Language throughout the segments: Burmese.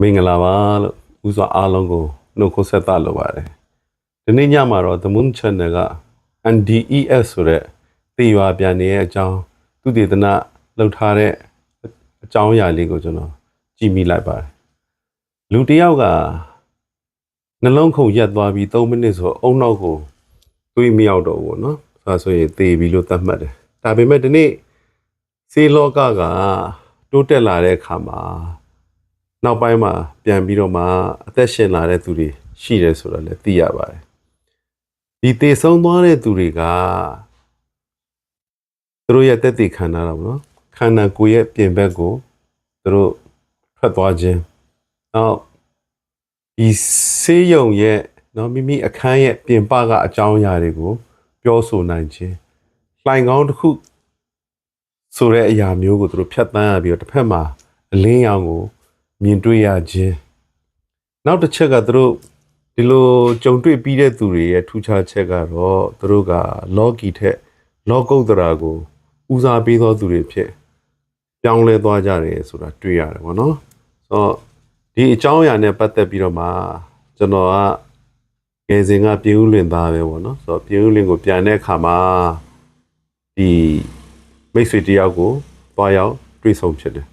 မင်္ဂလာပါလို့ဥစွာအားလုံးကိုနှုတ်ခွန်းဆက်သလိုပါတယ်ဒီနေ့ညမှာတော့ The Moon Channel က NDES ဆိုတဲ့သေရွာပြန်နေရဲ့အကြောင်းသူတည်တနာလှုပ်ထားတဲ့အကြောင်းအရာလေးကိုကျွန်တော်ကြည့်မိလိုက်ပါတယ်လူတစ်ယောက်ကနှလုံးခုန်ရက်သွားပြီး3မိနစ်ဆိုအုံနောက်ကိုတွေးမရောက်တော့ဘူးเนาะဆိုတော့ဆိုရင်သေပြီလို့သတ်မှတ်တယ်ဒါပေမဲ့ဒီနေ့စေလောကကတိုးတက်လာတဲ့အခါမှာ နောက်ပိုင်းမှာပြန်ပြီးတော့မှအသက်ရှင်လာတဲ့သူတွေရှိတယ်ဆိုတော့လည်းသိရပါတယ်ဒီတည်ဆုံးသွားတဲ့သူတွေကသူတို့ရဲ့တက်တည်ခန္ဓာတော့ဗောနော်ခန္ဓာကိုယ်ရဲ့ပြင်ဘက်ကိုသူတို့ထွက်သွားခြင်းနောက်ဒီဆေးရုံရဲ့နော်မိမိအခန်းရဲ့ပြင်ပကအကြောင်းအရာတွေကိုပြောဆိုနိုင်ခြင်းလှိုင်ကောင်းတစ်ခုဆိုတဲ့အရာမျိုးကိုသူတို့ဖြတ်တန်းရပြီးတော့တစ်ဖက်မှာအလင်းရောင်ကို မြင်တွေ့ရခြင်းနောက်တစ်ချက်ကသူတို့ဒီလိုကြုံတွေ့ပြီးတဲ့သူတွေရဲ့ထူးခြားချက်ကတော့သူတို့ကလော်ကီထက်လောကုတ်တရာကိုဦးစားပေးသောသူတွေဖြစ်ပြောင်းလဲသွားကြတယ်ဆိုတာတွေ့ရတယ်ဗောနော်ဆိုတော့ဒီအကြောင်းအရာနဲ့ပတ်သက်ပြီးတော့မှကျွန်တော်ကငယ်စဉ်ကပြည်ဦးလွင်သားပဲဗောနော်ဆိုတော့ပြည်ဦးလွင်ကိုပြန်တဲ့အခါမှာဒီမိတ်ဆွေတယောက်ကိုသွားရောက်တွေ့ဆုံဖြစ်တယ်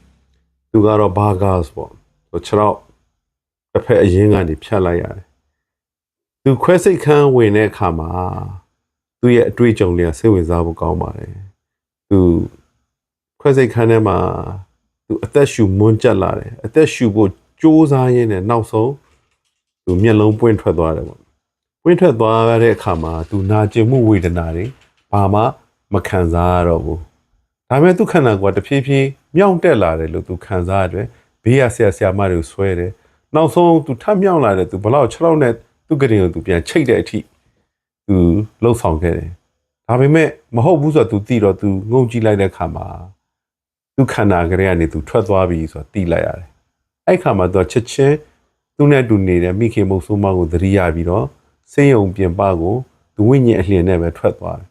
သူကတော့ဘာဂါစ်ပေါ့ ဟို6တော့တစ်ဖက်အရင်ကနေဖြတ်လိုက်ရတယ်သူခွဲစိတ်ခန်းဝင်တဲ့အခါမှာသူ့ရဲ့အတွေ့အကြုံတွေကစိတ်ဝင်စားဖို့ကောင်းပါတယ်သူခွဲစိတ်ခန်းထဲမှာသူအသက်ရှူမွန်းကြက်လာတယ်အသက်ရှူဖို့ကြိုးစားရင်းနဲ့နောက်ဆုံးသူမျက်လုံးပွင့်ထွက်သွားတယ်ပေါ့ပွင့်ထွက်သွားတဲ့အခါမှာသူနာကျင်မှုဝေဒနာတွေဘာမှမခံစားရတော့ဘူးဒါပေမဲ့သူခန္ဓာကိုယ်ကတဖြည်းဖြည်းမြောင့်တက်လာတယ်လို့သူခံစားရတယ် ဘေးရဆရာဆရာမတွေကိုဆွဲတယ်နောက်ဆုံးသူထပ်မြောင့်လာတယ်သူဘလောက်6လောက်နဲ့သူကရင်ကိုသူပြန်ချိတ်တဲ့အထိသူလှုပ်ဆောင်ခဲ့တယ်ဒါပေမဲ့မဟုတ်ဘူးဆိုတော့သူသိတော့သူငုံကြည့်လိုက်တဲ့အခါမှာသူခန္ဓာကလေးကနေသူထွက်သွားပြီဆိုတော့သိလိုက်ရတယ်အဲ့ခါမှာသူကချက်ချင်းသူနဲ့တူနေတဲ့မိခင်မုတ်ဆိုးမကိုသတိရပြီးတော့စေယုံပြင်ပကိုသူဝိညာဉ်အလျင်နဲ့ပဲထွက်သွားတယ်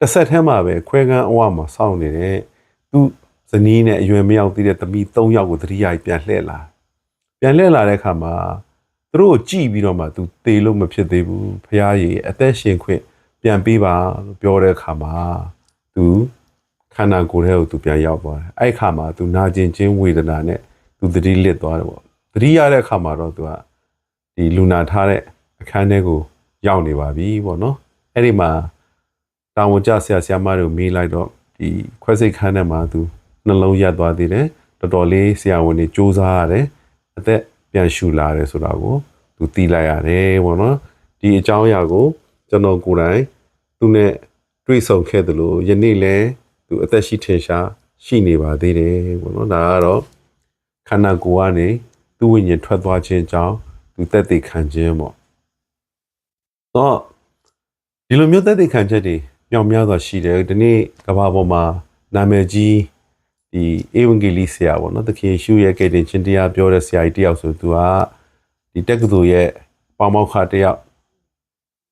တစ်ဆက်ထဲမှာပဲခွဲကန်းအဝမှာစောင့်နေတဲ့သူ ဇနီးနဲ့အရွယ်မရောက်သေးတဲ့သမီး၃ယောက်ကိုသတိရပြီးပြန်လှည့်လာပြန်လှည့်လာတဲ့အခါမှာသူတို့ကိုကြည့်ပြီးတော့မှသူတေလို့မဖြစ်သေးဘူးဖះရည်အသက်ရှင်ခွင့်ပြန်ပေးပါလို့ပြောတဲ့အခါမှာသူခန္ဓာကိုယ်ထဲကိုသူပြန်ရောက်သွားတယ်အဲ့ခါမှာသူနာကျင်ခြင်းဝေဒနာနဲ့သူသတိလစ်သွားတယ်ပေါ့သတိရတဲ့အခါမှာတော့သူကဒီလူနာထားတဲ့အခန်းထဲကိုရောက်နေပါပြီပေါ့နော်အဲ့ဒီမှာတာဝန်ကျဆရာဆရာမတွေကိုမေးလိုက်တော့ဒီခွဲစိတ်ခန်းထဲမှာသူ နှလုံးရက်သွားသေးတယ်တော်တော်လေးဆရာဝန်တွေစူးစမ်းရတယ်အသက်ပြန်ရှူလာတယ်ဆိုတာကိုသူသိလိုက်ရတယ်ပေါ့နော်ဒီအကြောင်းအရာကိုကျွန်တော်ကိုယ်တိုင်သူနဲ့တွေ့ဆုံခဲ့သလိုယနေ့လဲသူအသက်ရှိထင်ရှားရှိနေပါသေးတယ်ပေါ့နော်ဒါကတော့ခန္ဓာကိုယ်ကနေသူ့ဝိညာဉ်ထွက်သွားခြင်းအကြောင်းသူတက်တည်ခံခြင်းပေါ့တော့ဒီလိုမျိုးသက်သေခံချက်တွေမြောက်များစွာရှိတယ်ဒီနေ့ကမ္ဘာပေါ်မှာနာမည်ကြီး ဒီဧဝံဂေလိဆရာပေါ့နော်သခင်ယေရှုရဲ့ကယ်တင်ခြင်းတရားပြောတဲ့ဆရာကြီးတယောက်ဆိုသူကဒီတက္ကသိုလ်ရဲ့ပေါမောက္ခတယောက်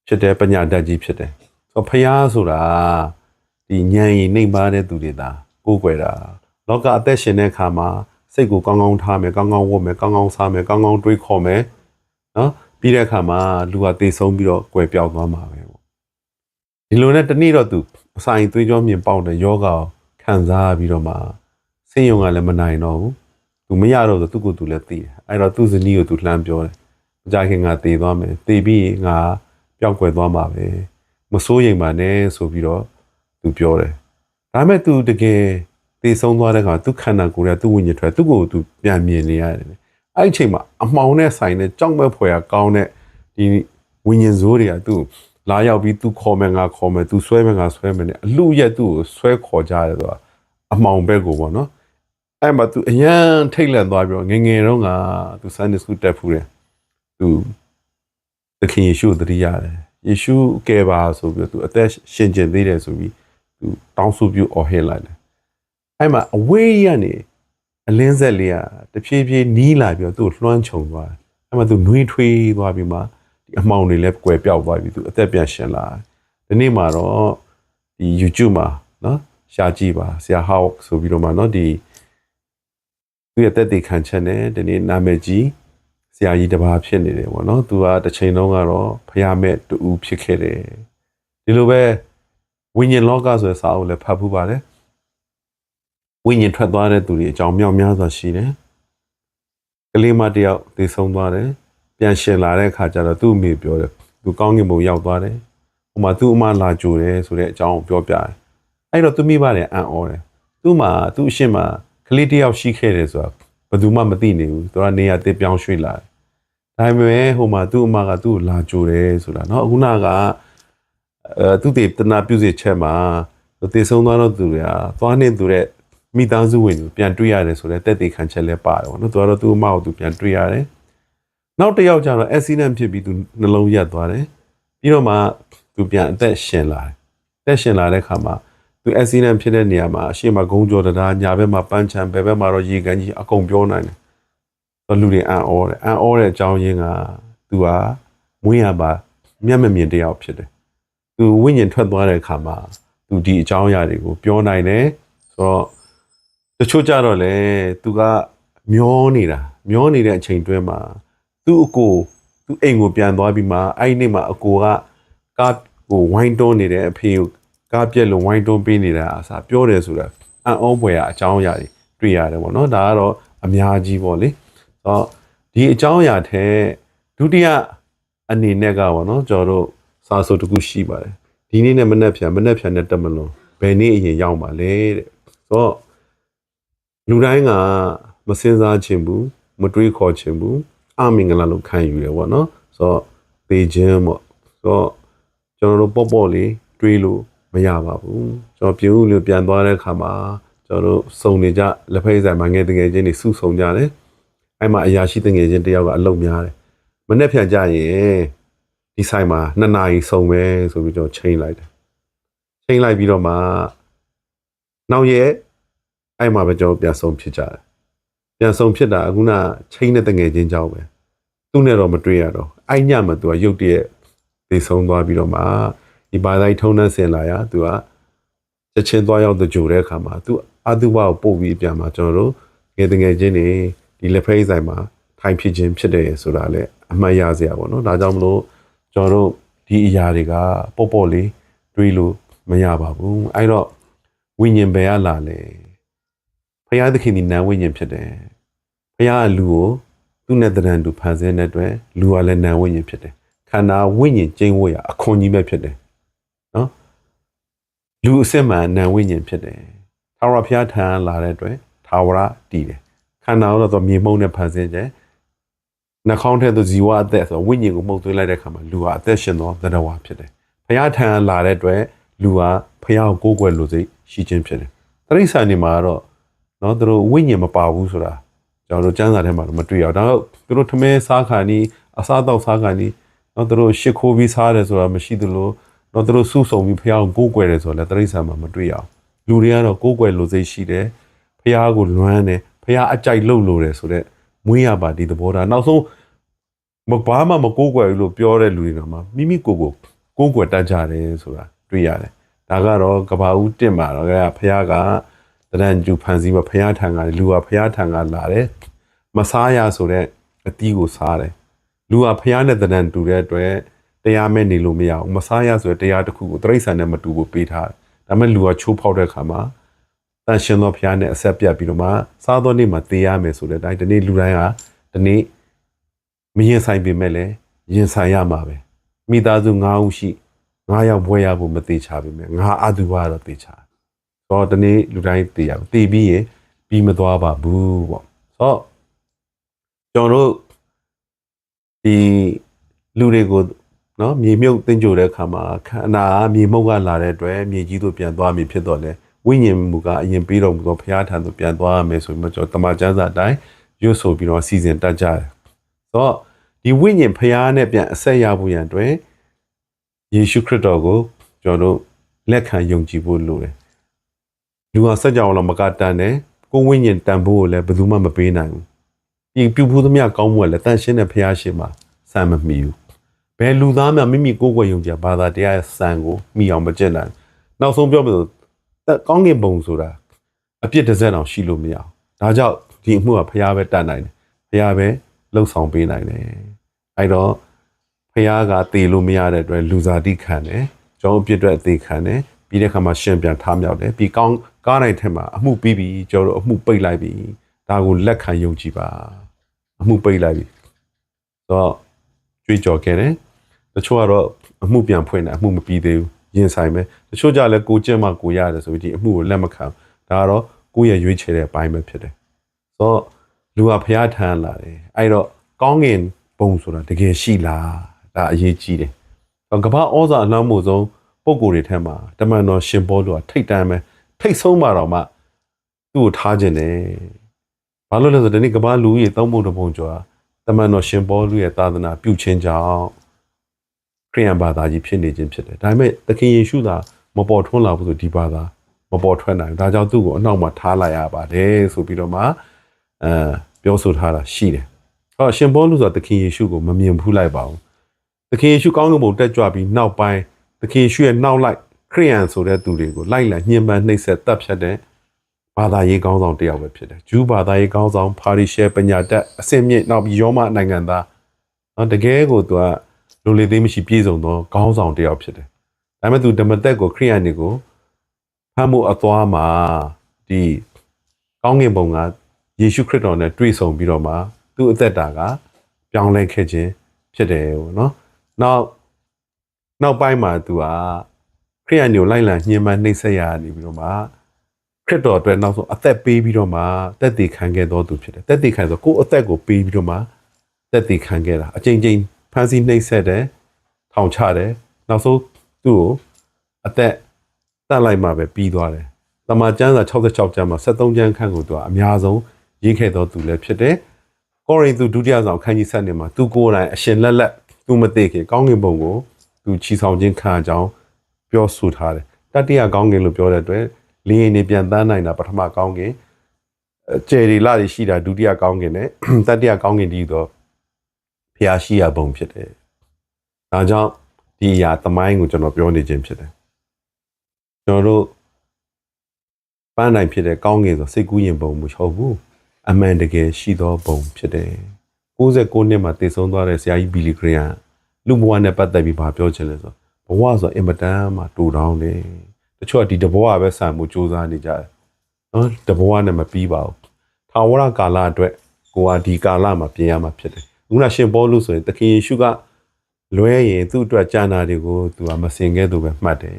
ဖြစ်တဲ့ပညာတတ်ကြီးဖြစ်တယ်ဆိုတော့ဖျားဆိုတာဒီဉာဏ်ရည်နှိမ်ပါတဲ့သူတွေသာကိုးကွယ်တာလောကအသက်ရှင်တဲ့အခါမှာစိတ်ကိုကောင်းကောင်းထားမယ်ကောင်းကောင်းဝတ်မယ်ကောင်းကောင်းစားမယ်ကောင်းကောင်းတွေးခေါ်မယ်နော်ပြီးတဲ့အခါမှာလူကသေဆုံးပြီးတော့ကွယ်ပြောက်သွားမှာပဲပေါ့ဒီလိုနဲ့တနေ့တော့သူအဆိုင်သွေးကြောမြင်ပေါက်တဲ့ယောဂကိုခံစားပြီးတော့မှ ဆင်းရုံကလည်းမနိုင်တော့ဘူးသူမရတော့ဆိုသူ့ကိုယ်သူလည်းသိတယ်အဲ့တော့သူ့ဇနီးကိုသူလှမ်းပြောတယ်မကြခင်ငါတည်သွားမယ်တည်ပြီးရင်ငါပျောက်ကွယ်သွားမှာပဲမစိုးရိမ်ပါနဲ့ဆိုပြီးတော့သူပြောတယ်ဒါပေမဲ့သူတကယ်တည်ဆုံးသွားတဲ့ခါသူခန္ဓာကိုယ်ကသူ့ဝိညာဉ်ထွက်သူ့ကိုယ်သူပြန်မြင်နေရတယ်အဲ့ဒီအချိန်မှာအမှောင်နဲ့ဆိုင်တဲ့ကြောက်မဲ့ဖွယ်ကောင်းတဲ့ဒီဝိညာဉ်ဇိုးတွေကသူ့လာရောက်ပြီးသူခေါ်မယ်ငါခေါ်မယ်သူဆွဲမယ်ငါဆွဲမယ် ਨੇ အလူရက်သူ့ကိုဆွဲခေါ်ကြတယ်ဆိုတာအမှောင်ဘက်ကိုပေါ့နော် အဲ့မှာသူအရန်ထိတ်လန့်သွားပြီးတော့ငယ်ငယ်တော့ကသူစနေစကူတက်ဖူးတယ်သူသခင်ယေရှုကိုသတိရတယ်ယေရှုကယ်ပါဆိုပြီးတော့သူအသက်ရှင်ကျင်သေးတယ်ဆိုပြီးသူတောင်းဆိုပြုအော်ဟစ်လိုက်တယ်အဲ့မှာအဝေးရနေအလင်းဆက်လေးကတဖြည်းဖြည်းနီးလာပြီးတော့သူ့ကိုလွှမ်းခြုံသွားတယ်အဲ့မှာသူနှွေးထွေးသွားပြီးမှဒီအမှောင်တွေလည်းကွယ်ပြောက်သွားပြီသူအသက်ပြန်ရှင်လာတယ်ဒီနေ့မှာတော့ဒီ YouTube မှာနော်ရှာကြည့်ပါဆရာဟောက်ဆိုပြီးတော့မှနော်ဒီ သူရဲ့တက်တည်ခံချက်နဲ့ဒီနေ့နာမည်ကြီးဆရာကြီးတစ်ပါးဖြစ်နေတယ်ပေါ့နော်သူကတစ်ချိန်လုံးကတော့ဖျားမဲ့တူဖြစ်ခဲ့တယ်ဒီလိုပဲဝိညာဉ်လောကဆိုတဲ့စာအုပ်လည်းဖတ်ဖူးပါတယ်ဝိညာဉ်ထွက်သွားတဲ့သူတွေအကြောင်းမြောက်များစွာရှိတယ်ကလေးမတစ်ယောက်တည်ဆုံးသွားတယ်ပြန်ရှင်လာတဲ့အခါကျတော့သူ့အမိပြောတယ်သူကောင်းကင်ဘုံရောက်သွားတယ်ဟိုမှာသူ့အမလာကြိုတယ်ဆိုတဲ့အကြောင်းကိုပြောပြတယ်အဲ့တော့သူမိဘတွေအံ့ဩတယ်သူ့မှာသူ့အရှင်မှာ ကလေးတစ်ယောက်ရှိခဲ့တယ်ဆိုတာဘယ်သူမှမသိနေဘူးသူကနေရာတစ်ပြောင်းရွှေ့လာတယ် ဒါပေမဲ့ဟိုမှာသူ့အမကသူ့ကိုလာကြိုတယ်ဆိုတာเนาะအခုနကအဲသူတေတနာပြုစီချက်မှာသူတေဆုံးသွားတော့သူတွေကသွားနေသူတဲ့မိသားစုဝင်ကိုပြန်တွေ့ရတယ်ဆိုတော့တက်တေခံချက်လဲပါတယ်ဗောနော်သူကတော့သူ့အမကိုသူပြန်တွေ့ရတယ်နောက်တစ်ယောက်ကျတော့ accident ဖြစ်ပြီးသူနှလုံးရက်သွားတယ်ပြီးတော့မှသူပြန်အသက်ရှင်လာတယ်အသက်ရှင်လာတဲ့ခါမှာ သူ accident ဖြစ်တဲ့နေရာမှာအရှိမဂုံးကြော်တရားညာဘက်မှာပန်းချံဘယ်ဘက်မှာတော့ရေကန်ကြီးအကုန်ပြောနိုင်တယ်တော့လူတွေအံ့ဩတယ်အံ့ဩတဲ့အကြောင်းရင်းကသူကမွေးရပါမျက်မမြင်တယောက်ဖြစ်တယ်သူဝိညာဉ်ထွက်သွားတဲ့အခါမှာသူဒီအကြောင်းအရာတွေကိုပြောနိုင်တယ်ဆိုတော့တချို့ကြတော့လေသူကမျောနေတာမျောနေတဲ့အချိန်တွင်းမှာသူ့အကိုသူ့အိမ်ကိုပြန်သွားပြီးမှအဲ့ဒီနေ့မှာအကိုကကားကိုဝိုင်းတွန်းနေတဲ့အဖေကို ကားပြက်လို့ဝိုင်းတွန်းပေးနေတာအစားပြောတယ်ဆိုတာအံ့ဩဖွယ်အကြောင်းအရာတွေတွေ့ရတယ်ပေါ့နော်ဒါကတော့အများကြီးပေါ့လေဆိုတော့ဒီအကြောင်းအရာထဲဒုတိယအနေနဲ့ကပေါ့နော်ကျွန်တော်တို့စာဆိုတစ်ခုရှိပါတယ်ဒီနေ့နဲ့မနေ့ဖြန်မနေ့ဖြန်နဲ့တက်မလွန်ဘယ်နေ့အရင်ရောက်ပါလဲတဲ့ဆိုတော့လူတိုင်းကမစင်စားခြင်းဘူးမတွေးခေါ်ခြင်းဘူးအမင်္ဂလာလို့ခံယူတယ်ပေါ့နော်ဆိုတော့ပေခြင်းပေါ့ဆိုတော့ကျွန်တော်တို့ပေါ့ပေါ့လေးတွေးလို့ မရပါဘူးကျွန်တော်ပြုံးလို့ပြန်သွားတဲ့အခါမှာကျွန်တော်တို့စုံနေကြလက်ဖက်ဆိုင်မှာငယ်တငယ်ချင်းတွေစုဆုံကြတယ်အဲ့မှာအရာရှိတငယ်ချင်းတယောက်ကအလုပ်များတယ်မနေ့ဖြန်ကြရင်ဒီဆိုင်မှာနှစ်နာရီစုံပဲဆိုပြီးတော့ချိန်လိုက်တယ်ချိန်လိုက်ပြီးတော့မှနောက်ရက်အဲ့မှာပဲကျွန်တော်ပြန်ဆုံးဖြစ်ကြတယ်ပြန်ဆုံးဖြစ်တာအခုနချိန်တဲ့တငယ်ချင်းကြောက်ပဲသူနဲ့တော့မတွေ့ရတော့အဲ့ညမှာသူကရုတ်တရက်သိဆုံးသွားပြီးတော့မှ ဒီဘာသာရေးထုံးနှံစင်လာရသူကချက်ချင်းသွားရောက်တဲ့ကြိုတဲ့အခါမှာသူအတုဝကိုပို့ပြီးပြန်มาကျွန်တော်တို့ငယ်တငယ်ချင်းတွေဒီလက်ဖေးဆိုင်မှာထိုင်ဖြစ်ခြင်းဖြစ်တယ်ဆိုတာလည်းအမှတ်ရစရာပေါ့နော်ဒါကြောင့်မလို့ကျွန်တော်တို့ဒီအရာတွေကပေါ့ပေါ့လေးတွေးလို့မရပါဘူးအဲ့တော့ဝိညာဉ်ပဲရလာလေဖရာသခင်ဒီနာဝိညာဉ်ဖြစ်တယ်ဖရာကလူကိုသူ့နဲ့တရံတူဖန်ဆင်းတဲ့အတွက်လူကလည်းနာဝိညာဉ်ဖြစ်တယ်ခန္ဓာဝိညာဉ်ကျင်းဝတ်ရအခွန်ကြီးပဲဖြစ်တယ်နော် လူအစစ်မှန်နာဝိညာဉ်ဖြစ်တယ်ထာဝရဘုရားထံလာတဲ့အတွက်ထာဝရတည်တယ်ခန္ဓာကိုတော့မြေမှုန့်နဲ့ဖန်ဆင်းတယ်နှာခေါင်းထဲသို့ဇီဝအသက်ဆိုဝိညာဉ်ကိုမှုတ်သွင်းလိုက်တဲ့အခါမှာလူဟာအသက်ရှင်သောသတ္တဝါဖြစ်တယ်။ဘုရားထံလာတဲ့အတွက်လူဟာဘုရားကိုကိုးကွယ်လို့စိတ်ရှိခြင်းဖြစ်တယ်။တရိစ္ဆာန်တွေမှာတော့နော်သူတို့ဝိညာဉ်မပါဘူးဆိုတာကျွန်တော်တို့ကျမ်းစာထဲမှာတော့မတွေ့ရအောင်။ဒါတော့သူတို့ထမဲစားခါနီးအစားတော့စားခါနီးနော်သူတို့ရှ िख ိုးပြီးစားတယ်ဆိုတာမရှိသလို နော်သူတို့စုဆုံပြီးဘုရားကိုကိုးကွယ်တယ်ဆိုတာလည်းတရိစ္ဆာန်မှာမတွေ့ရအောင်။လူတွေကတော့ကိုးကွယ်လို့စိတ်ရှိတယ်။ဘုရားကိုလွမ်းတယ်ဖះအကြိုက်လှုပ်လို့တယ်ဆိုတော့မွေးရပါဒီသဘောထားနောက်ဆုံးမဘာမှမကိုးကွယ်ဘူးလို့ပြောတဲ့လူတွေကမှမိမိကိုယ်ကိုကိုးကွယ်တတ်ကြတယ်ဆိုတာတွေ့ရတယ်ဒါကတော့ကဘာဦးတင်မှာတော့ဖះကတရန်ကျူဖန်စီမဖះထံကလူကဖះထံကလာတယ်မစားရဆိုတဲ့အတီးကိုစားတယ်လူကဖះနဲ့တရန်တူတဲ့အတွက် တရားမဲ့နေလို့မရဘူးမစားရဆိုတဲ့တရားတစ်ခုကိုတရိษံနဲ့မတူဘူးပေးထားတယ်ဒါမဲ့လူကချိုးဖောက်တဲ့အခါမှာတန်ရှင်သောဘုရားနဲ့အဆက်ပြတ်ပြီးတော့မှစားသောနေ့မှာသေရမယ်ဆိုတဲ့အတိုင်းဒီနေ့လူတိုင်းဟာဒီနေ့မရင်ဆိုင်ပေမဲ့လည်းရင်ဆိုင်ရမှာပဲမိသားစု9ဦးရှိ9ယောက်ဘွဲရဖို့မသေးချပေမဲ့ငါအတူပါတော့သေချာဆိုတော့ဒီနေ့လူတိုင်းသေရမယ်သေပြီးရင်ပြီးမသွားပါဘူးပေါ့ဆိုတော့ကျွန်တော်တို့ဒီလူတွေကို နော်မြေမြုပ်တင်ကြိုတဲ့အခါမှာခန္ဓာမြေမှုတ်ကလာတဲ့အတွက်မြေကြီးတို့ပြန်သွားပြီဖြစ်တော့လေဝိညာဉ်မူကအရင်ပြီးတော့မူတော့ဘုရားထံသို့ပြန်သွားရမယ်ဆိုပြီးတော့ကျွန်တော်တမန်ကျမ်းစာအတိုင်းရွတ်ဆိုပြီးတော့စီစဉ်တတ်ကြတယ်။ဆိုတော့ဒီဝိညာဉ်ဘုရားနဲ့ပြန်အဆက်ရဖို့ရန်အတွက်ယေရှုခရစ်တော်ကိုကျွန်တော်တို့လက်ခံယုံကြည်ဖို့လိုတယ်။လူဟာစัจ java လောမကတန်တယ်ကိုယ်ဝိညာဉ်တန်ဖို့ကိုလည်းဘယ်သူမှမပေးနိုင်ဘူး။ဒီပြုဖို့သမျှကောင်းမှုကလည်းတန်ရှင်းတဲ့ဘုရားရှင်မှာစံမမီဘူး။ ဘယ်လူသားမှမိမိကိုယ်ကိုယ်ယုံကြည်ဘာသာတရားရဲ့စံကိုမိအောင်မကျင့်နိုင်ဘူး။နောက်ဆုံးပြောမလို့တက်ကောင်းကင်ဘုံဆိုတာအပြစ်တစ်စက်အောင်ရှိလို့မရအောင်ဒါကြောင့်ဒီအမှုကဖះပဲတတ်နိုင်တယ်ဖះပဲလှုပ်ဆောင်ပေးနိုင်တယ်အဲ့တော့ဖះကတေလို့မရတဲ့အတွက်လူစားတိခံတယ်ကျွန်တော်အပြစ်အတွက်အသေးခံတယ်ပြီးတဲ့ခါမှာရှင်ပြန်ထားမြောက်တယ်ပြီးကောင်းကားနိုင်ထက်မှာအမှုပြီးပြီကျွန်တော်တို့အမှုပိတ်လိုက်ပြီဒါကိုလက်ခံယုံကြည်ပါအမှုပိတ်လိုက်ပြီဆိုတော့ကြွေးကြော်ခဲ့တယ် တချို့ကတော့အမှုပြန်ဖွင့်တယ်အမှုမပြီးသေးဘူးရင်ဆိုင်ပဲတချို့ကြလည်းကိုကျင့်မှကိုရတယ်ဆိုပြီးဒီအမှုကိုလက်မခံဒါကတော့ကိုယ့်ရဲ့ရွေးချယ်တဲ့အပိုင်းပဲဖြစ်တယ်ဆိုတော့လူကဖျားထမ်းလာတယ်အဲ့တော့ကောင်းငင်ပုံဆိုတာတကယ်ရှိလားဒါအရေးကြီးတယ်တော့ကမ္ဘာဩဇာအနှောင်းမှုဆုံးပုံကိုယ်တွေထဲမှာတမန်တော်ရှင်ဘောလူကထိတ်တန်းပဲထိတ်ဆုံးမှတော့မှသူ့ကိုထားခြင်းတယ်ဘာလို့လဲဆိုတော့ဒီနေ့ကမ္ဘာလူကြီးသုံးပုံတစ်ပုံကျော်တမန်တော်ရှင်ဘောလူရဲ့သာသနာပြုခြင်းကြောင့် ခရိယန်ဘာသာကြီးဖြစ်နေခြင်းဖြစ်တယ်ဒါပေမဲ့သခင်ယေရှုသာမပေါ်ထွန်းလာဘူးဆိုဒီဘာသာမပေါ်ထွက်နိုင်ဘူးဒါကြောင့်သူ့ကိုအနောက်မှာထားလိုက်ရပါတယ်ဆိုပြီးတော့မှအဲပြောဆိုထားတာရှိတယ်ဟောရှင်ဘောလူဆိုတာသခင်ယေရှုကိုမမြင်ဘူးလိုက်ပါဘူးသခင်ယေရှုကောင်းကင်ဘုံတက်ကြွပြီးနောက်ပိုင်းသခင်ယေရှုရဲ့နောက်လိုက်ခရိယန်ဆိုတဲ့သူတွေကိုလိုက်လာညှဉ်းပန်းနှိပ်စက်တပ်ဖြတ်တဲ့ဘာသာရေးကောင်းဆောင်တစ်ယောက်ပဲဖြစ်တယ်ဂျူးဘာသာရေးကောင်းဆောင်ဖာရီရှဲပညာတတ်အစင်မြင့်နောက်ပြီးယောမနိုင်ငံသားနော်တကယ်ကိုသူက လူလေသေးမရှိပြည့်စုံသောကောင်းဆောင်တစ်ယောက်ဖြစ်တယ်ဒါပေမဲ့သူဓမ္မတက်ကိုခရိယန်တွေကိုဖမ်းမှုအသွားမှာဒီကောင်းကင်ဘုံကယေရှုခရစ်တော်နဲ့တွေ့ဆုံပြီးတော့မှသူ့အသက်တာကပြောင်းလဲခဲ့ခြင်းဖြစ်တယ်ပေါ့နော်နောက်နောက်ပိုင်းမှာသူကခရိယန်တွေကိုလိုက်လံညှဉ်းပန်းနှိပ်စက်ရနေပြီးတော့မှခရစ်တော်အတွက်နောက်ဆုံးအသက်ပေးပြီးတော့မှတက်တည်ခံခဲ့တော်သူဖြစ်တယ်တက်တည်ခံဆိုကိုယ့်အသက်ကိုပေးပြီးတော့မှတက်တည်ခံခဲ့တာအချိန်ချင်း ဖန်ဆီးနှိပ်စက်တယ်ထောင်ချတယ်နောက်ဆုံးသူ့ကိုအသက်တတ်လိုက်မှပဲပြီးသွားတယ်တမန်ကျမ်းစာ66ကျမ်းမှာ73ကျမ်းခန့်ကိုသူကအများဆုံးရေးခဲ့တော်သူလည်းဖြစ်တယ်ကောရိန္သုဒုတိယဆောင်ခန်းကြီး7နေမှာသူကိုယ်တိုင်အရှင်လက်လက်သူမသိခင်ကောင်းကင်ဘုံကိုသူချီဆောင်ခြင်းခံအကြောင်းပြောဆိုထားတယ်တတိယကောင်းကင်လို့ပြောတဲ့အတွက်လင်းရင်နေပြန်တန်းနိုင်တာပထမကောင်းကင်အဲကျယ်ရီလာတွေရှိတာဒုတိယကောင်းကင်နဲ့တတိယကောင်းကင်တည်းတော့ ဖျားရှိရဘုံဖြစ်တယ်ဒါကြောင့်ဒီအရာသမိုင်းကိုကျွန်တော်ပြောနေခြင်းဖြစ်တယ်ကျွန်တော်တို့ပန်းနိုင်ဖြစ်တဲ့ကောင်းကင်ဆိုစိတ်ကူးရင်ဘုံမဟုတ်ဘူးအမှန်တကယ်ရှိသောဘုံဖြစ်တယ်69နှစ်မှာတည်ဆုံးသွားတဲ့ဆရာကြီးဘီလီဂရီယန်လူဘဝနဲ့ပတ်သက်ပြီးဘာပြောချင်လဲဆိုဘဝဆိုအင်မတန်မှတူတောင်းတယ်တချို့ကဒီတဘဝပဲဆံမှုစူးစမ်းနေကြတယ်နော်တဘဝနဲ့မပြီးပါဘူးထာဝရကာလအတွက်ကိုကဒီကာလမှာပြင်ရမှာဖြစ်တယ် ခုနရှင်ဘောလူဆိုရင်သခင်ယေရှုကလွဲရင်သူ့အတွက်ကြာနာတွေကိုသူကမစင်ခဲ့သူပဲမှတ်တယ်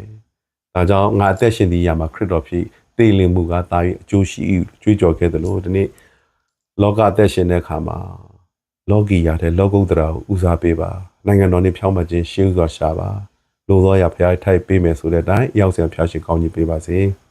ဒါကြောင့်ငါအသက်ရှင်ဒီရမှာခရစ်တော်ဖြစ်တည်လင်မှုကတာ၍အကျိုးရှိကြွေးကြော်ခဲ့တယ်လို့ဒီနေ့လောကအသက်ရှင်တဲ့အခါမှာလောကီရတဲ့လောကုတ္တရာကိုဦးစားပေးပါနိုင်ငံတော်နဲ့ဖြောင်းမခြင်းရှင်းဥစွာရှာပါလိုသောအရာဖျားထိုက်ပေးမယ်ဆိုတဲ့အတိုင်းရောက်စံဖျားရှင်ကောင်းကြီးပေးပါစေ။